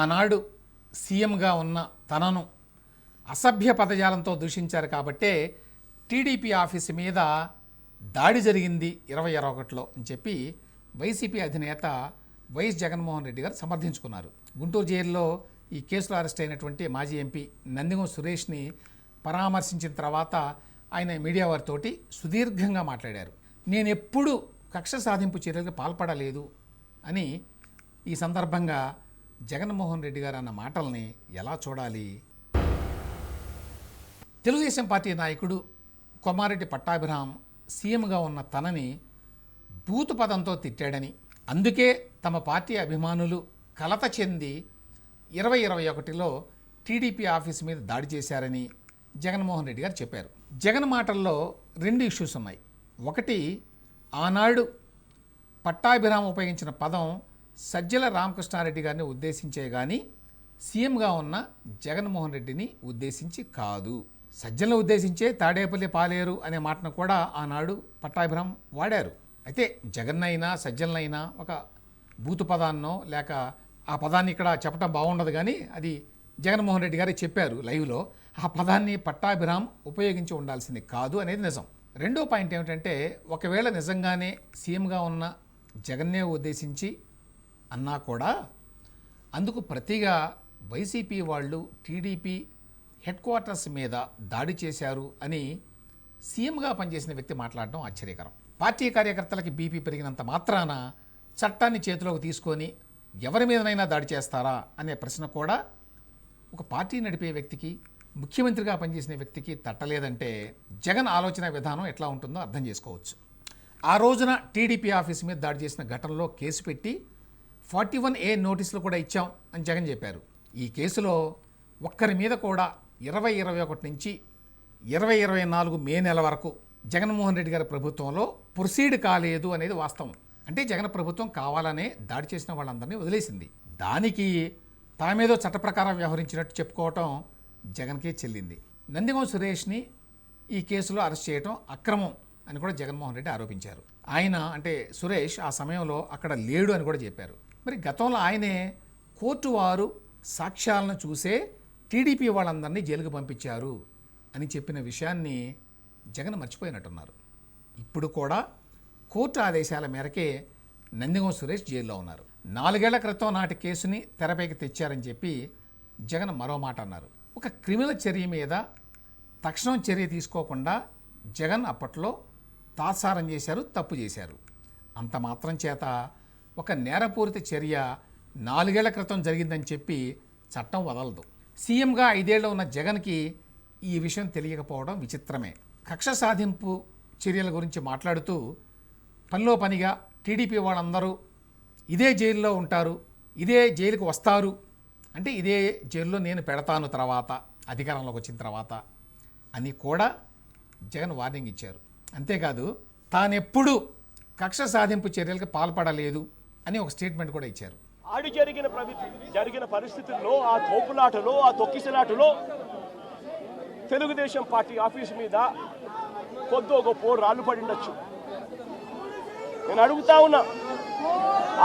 ఆనాడు సీఎంగా ఉన్న తనను అసభ్య పదజాలంతో దూషించారు కాబట్టే టీడీపీ ఆఫీసు మీద దాడి జరిగింది ఇరవై ఇరవై ఒకటిలో అని చెప్పి వైసీపీ అధినేత వైఎస్ జగన్మోహన్ రెడ్డి గారు సమర్థించుకున్నారు. గుంటూరు జైల్లో ఈ కేసులో అరెస్ట్ అయినటువంటి మాజీ ఎంపీ నందిగం సురేష్ని పరామర్శించిన తర్వాత ఆయన మీడియా వారితోటి సుదీర్ఘంగా మాట్లాడారు. నేను ఎప్పుడు కక్ష సాధింపు చర్యలకు పాల్పడలేదు అని ఈ సందర్భంగా జగన్మోహన్ రెడ్డి గారు అన్న మాటల్ని ఎలా చూడాలి? తెలుగుదేశం పార్టీ నాయకుడు కొమారెడ్డి పట్టాభిరామ్ సీఎంగా ఉన్న తనని బూతు పదంతో తిట్టాడని అందుకే తమ పార్టీ అభిమానులు కలత చెంది ఇరవై ఇరవై ఒకటిలో టీడీపీ ఆఫీస్ మీద దాడి చేశారని జగన్మోహన్ రెడ్డి గారు చెప్పారు. జగన్ మాటల్లో రెండు ఇష్యూస్ ఉన్నాయి. ఒకటి ఆనాడు పట్టాభిరామ్ ఉపయోగించిన పదం సజ్జల రామకృష్ణారెడ్డి గారిని ఉద్దేశించే కానీ సీఎంగా ఉన్న జగన్మోహన్ రెడ్డిని ఉద్దేశించి కాదు. సజ్జలను ఉద్దేశించే తాడేపల్లి పాలేరు అనే మాటను కూడా ఆనాడు పట్టాభిరామ్ వాడారు. అయితే జగన్నైనా సజ్జలనైనా ఒక బూతు పదాన్నో లేక ఆ పదాన్ని ఇక్కడ చెప్పడం బాగుండదు కానీ అది జగన్మోహన్ రెడ్డి గారే చెప్పారు లైవ్లో. ఆ పదాన్ని పట్టాభిరామ్ ఉపయోగించి ఉండాల్సింది కాదు అనేది నిజం. రెండో పాయింట్ ఏమిటంటే ఒకవేళ నిజంగానే సీఎంగా ఉన్న జగన్నే ఉద్దేశించి అన్నా కూడా అందుకు ప్రతిగా వైసీపీ వాళ్ళు టీడీపీ హెడ్ క్వార్టర్స్ మీద దాడి చేశారు అని సీఎంగా పనిచేసిన వ్యక్తి మాట్లాడడం ఆశ్చర్యకరం. పార్టీ కార్యకర్తలకి బీపీ పెరిగినంత మాత్రాన చట్టాన్ని చేతిలోకి తీసుకొని ఎవరి మీదనైనా దాడి చేస్తారా అనే ప్రశ్న కూడా ఒక పార్టీ నడిపే వ్యక్తికి ముఖ్యమంత్రిగా పనిచేసిన వ్యక్తికి తట్టలేదంటే జగన్ ఆలోచన విధానం ఎట్లా ఉంటుందో అర్థం చేసుకోవచ్చు. ఆ రోజున టీడీపీ ఆఫీస్ మీద దాడి చేసిన ఘటనలో కేసు పెట్టి ఫార్టీ వన్ ఏ నోటీసులు కూడా ఇచ్చాం అని జగన్ చెప్పారు. ఈ కేసులో ఒక్కరి మీద కూడా ఇరవై ఇరవై ఒకటి నుంచి ఇరవై ఇరవై నాలుగు మే నెల వరకు జగన్మోహన్ రెడ్డి గారి ప్రభుత్వంలో ప్రొసీడ్ కాలేదు అనేది వాస్తవం. అంటే జగన్ ప్రభుత్వం కావాలనే దాడి చేసిన వాళ్ళందరినీ వదిలేసింది. దానికి తామేదో చట్ట ప్రకారం వ్యవహరించినట్టు చెప్పుకోవటం జగన్కే చెల్లింది. నందిగం సురేష్ని ఈ కేసులో అరెస్ట్ చేయటం అక్రమం అని కూడా జగన్మోహన్ రెడ్డి ఆరోపించారు. ఆయన అంటే సురేష్ ఆ సమయంలో అక్కడ లేడు అని కూడా చెప్పారు. మరి గతంలో ఆయనే కోర్టు వారు సాక్ష్యాలను చూసే టీడీపీ వాళ్ళందరినీ జైలుకు పంపించారు అని చెప్పిన విషయాన్ని జగన్ మర్చిపోయినట్టున్నారు. ఇప్పుడు కూడా కోర్టు ఆదేశాల మేరకే నందిగం సురేష్ జైల్లో ఉన్నారు. నాలుగేళ్ళ క్రితం నాటి కేసుని తెరపైకి తెచ్చారని చెప్పి జగన్ మరో మాట అన్నారు. ఒక క్రిమినల్ చర్య మీద తక్షణం చర్య తీసుకోకుండా జగన్ అప్పట్లో తాత్సారం చేశారు తప్పు చేశారు. అంత మాత్రం చేత ఒక నేరపూరిత చర్య నాలుగేళ్ళ క్రితం జరిగిందని చెప్పి చట్టం వదలదు. సీఎంగా ఐదేళ్ళు ఉన్న జగన్కి ఈ విషయం తెలియకపోవడం విచిత్రమే. కక్ష సాధింపు చర్యల గురించి మాట్లాడుతూ పనిలో పనిగా టీడీపీ వాళ్ళందరూ ఇదే జైల్లో ఉంటారు ఇదే జైలుకు వస్తారు. అంటే ఇదే జైల్లో నేను పెడతాను తర్వాత అధికారంలోకి వచ్చిన తర్వాత అని కూడా జగన్ వార్నింగ్ ఇచ్చారు. అంతేకాదు తానెప్పుడు కక్ష సాధింపు చర్యలకు పాల్పడలేదు. అని ఒక స్టేట్మెంట్ కూడా ఇచ్చారు. ఆడి జరిగిన జరిగిన పరిస్థితుల్లో ఆ తోపులాటలో ఆ తొక్కిసలాటలో తెలుగుదేశం పార్టీ ఆఫీస్ మీద కొద్దో గొప్ప రాళ్ళు పడిండొచ్చు నేను అడుగుతా ఉన్నా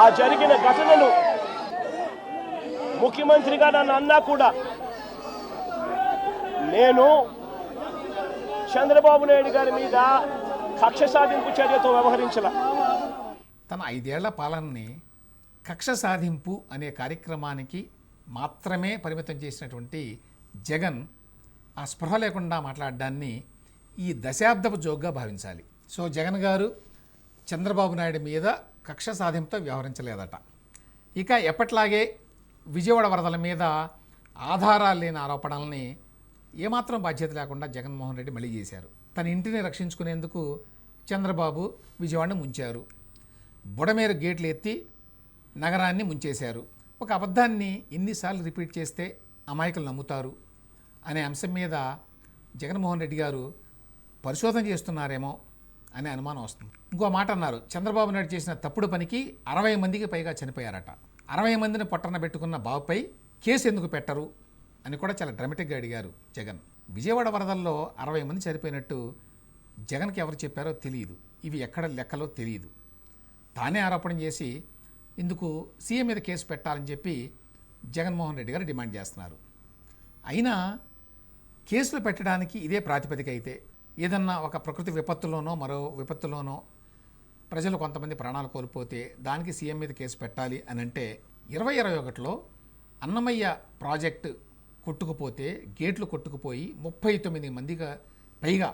ఆ జరిగిన ఘటనను ముఖ్యమంత్రిగా నన్ను అన్నా కూడా నేను చంద్రబాబు నాయుడు గారి మీద కక్ష సాధింపు చర్యతో వ్యవహరించలా. తన ఐదేళ్ళ పాలనని కక్ష సాధింపు అనే కార్యక్రమానికి మాత్రమే పరిమితం చేసినటువంటి జగన్ ఆ స్పృహ లేకుండా మాట్లాడడాన్ని ఈ దశాబ్దపు జోగ్గా భావించాలి. సో జగన్ గారు చంద్రబాబు నాయుడు మీద కక్ష సాధింపుతో వ్యవహరించలేదట. ఇక ఎప్పట్లాగే విజయవాడ వరదల మీద ఆధారాలు లేని ఆరోపణల్ని ఏమాత్రం బాధ్యత లేకుండా జగన్మోహన్ రెడ్డి మళ్ళీ చేశారు. తన ఇంటిని రక్షించుకునేందుకు చంద్రబాబు విజయవాడను ముంచారు. బుడమేరు గేట్లు ఎత్తి నగరాన్ని ముంచేశారు. ఒక అబద్ధాన్ని ఎన్నిసార్లు రిపీట్ చేస్తే అమాయకులు నమ్ముతారు అనే అంశం మీద జగన్మోహన్ రెడ్డి గారు పరిశోధన చేస్తున్నారేమో అనే అనుమానం వస్తుంది. ఇంకో మాట అన్నారు చంద్రబాబు నాయుడు చేసిన తప్పుడు పనికి అరవై మందికి పైగా చనిపోయారట. అరవై మందిని పొట్టన పెట్టుకున్న బాబుపై కేసు ఎందుకు పెట్టరు అని కూడా చాలా డ్రమటిక్గా అడిగారు జగన్. విజయవాడ వరదల్లో అరవై మంది చనిపోయినట్టు జగన్కి ఎవరు చెప్పారో తెలియదు ఇవి ఎక్కడ లెక్కలో తెలియదు తానే ఆరోపణ చేసి ఇందుకు సీఎం మీద కేసు పెట్టాలని చెప్పి జగన్మోహన్ రెడ్డి గారు డిమాండ్ చేస్తున్నారు. అయినా కేసులు పెట్టడానికి ఇదే ప్రాతిపదిక అయితే ఏదన్నా ఒక ప్రకృతి విపత్తులోనో మరో విపత్తులోనో ప్రజలు కొంతమంది ప్రాణాలు కోల్పోతే దానికి సీఎం మీద కేసు పెట్టాలి అని అంటే ఇరవై ఇరవై ఒకటిలో అన్నమయ్య ప్రాజెక్టు కొట్టుకుపోతే గేట్లు కొట్టుకుపోయి ముప్పై తొమ్మిది మందిగా పైగా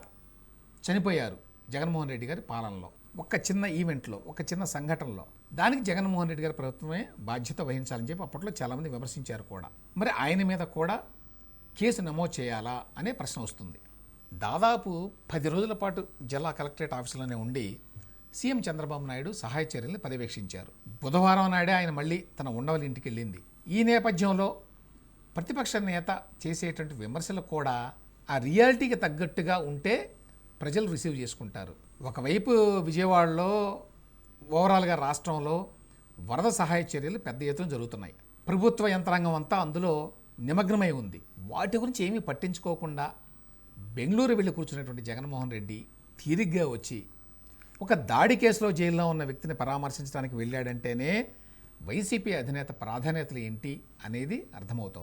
చనిపోయారు జగన్మోహన్ రెడ్డి గారి పాలనలో. ఒక చిన్న ఈవెంట్లో ఒక చిన్న సంఘటనలో. దానికి జగన్మోహన్ రెడ్డి గారి ప్రభుత్వమే బాధ్యత వహించాలని చెప్పి అప్పట్లో చాలామంది విమర్శించారు కూడా. మరి ఆయన మీద కూడా కేసు నమోదు చేయాలా అనే ప్రశ్న వస్తుంది. దాదాపు పది రోజుల పాటు జిల్లా కలెక్టరేట్ ఆఫీసులోనే ఉండి సీఎం చంద్రబాబు నాయుడు సహాయ చర్యల్ని పర్యవేక్షించారు. బుధవారం నాడే ఆయన మళ్ళీ తన ఉండవల ఇంటికి వెళ్ళింది. ఈ నేపథ్యంలో ప్రతిపక్ష నేత చేసేటువంటి విమర్శలు కూడా ఆ రియాలిటీకి తగ్గట్టుగా ఉంటే ప్రజలు రిసీవ్ చేసుకుంటారు. ఒకవైపు విజయవాడలో ఓవరాల్గా రాష్ట్రంలో వరద సహాయ చర్యలు పెద్ద ఎత్తున జరుగుతున్నాయి. ప్రభుత్వ యంత్రాంగం అంతా అందులో నిమగ్నమై ఉంది. వాటి గురించి ఏమీ పట్టించుకోకుండా బెంగళూరు వెళ్ళి కూర్చున్నటువంటి జగన్మోహన్ రెడ్డి తీరిగ్గా వచ్చి ఒక దాడి కేసులో జైల్లో ఉన్న వ్యక్తిని పరామర్శించడానికి వెళ్ళాడంటేనే వైసీపీ అధినేత ప్రాధాన్యతలు ఏంటి అనేది అర్థమవుతోంది.